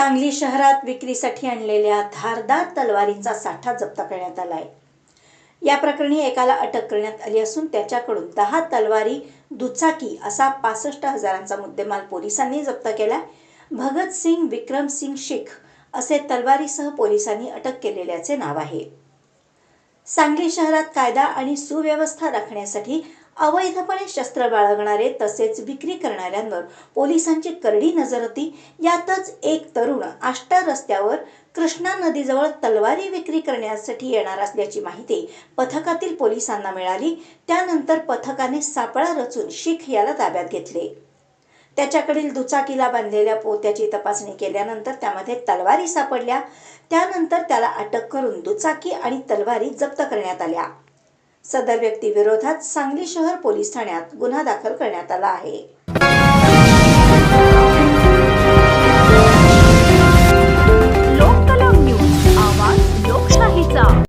सांगली शहरात विक्रीसाठी आणलेल्या धारदार तलवारींचा साठा जप्त करण्यात आलाय. या प्रकरणी एकाला अटक करण्यात आली असून त्याच्याकडून दहा तलवारी दुचाकी असा पासष्ट हजारांचा मुद्देमाल पोलिसांनी जप्त केला भगत सिंग विक्रम सिंग शेख असे तलवारीसह पोलिसांनी अटक केलेल्याचे नाव आहे. सांगली शहरात कायदा आणि सुव्यवस्था राखण्यासाठी अवैधपणे शस्त्र बाळगणारे तसेच विक्री करणाऱ्यांवर पोलिसांची करडी नजर होती. यातच एक तरुण आष्टा रस्त्यावर कृष्णा नदीजवळ तलवारी विक्री करण्यासाठी येणार असल्याची माहिती पथकातील पोलिसांना मिळाली. त्यानंतर पथकाने सापळा रचून शीख याला ताब्यात घेतले. त्याच्याकडील दुचाकीला बांधलेल्या पोत्याची तपासणी केल्यानंतर त्यामध्ये तलवारी सापडल्या. त्यानंतर त्याला अटक करून दुचाकी आणि तलवारी जप्त करण्यात आल्या. सदर व्यक्तीविरोधात सांगली शहर पोलीस ठाण्यात गुन्हा दाखल करण्यात आला आहे.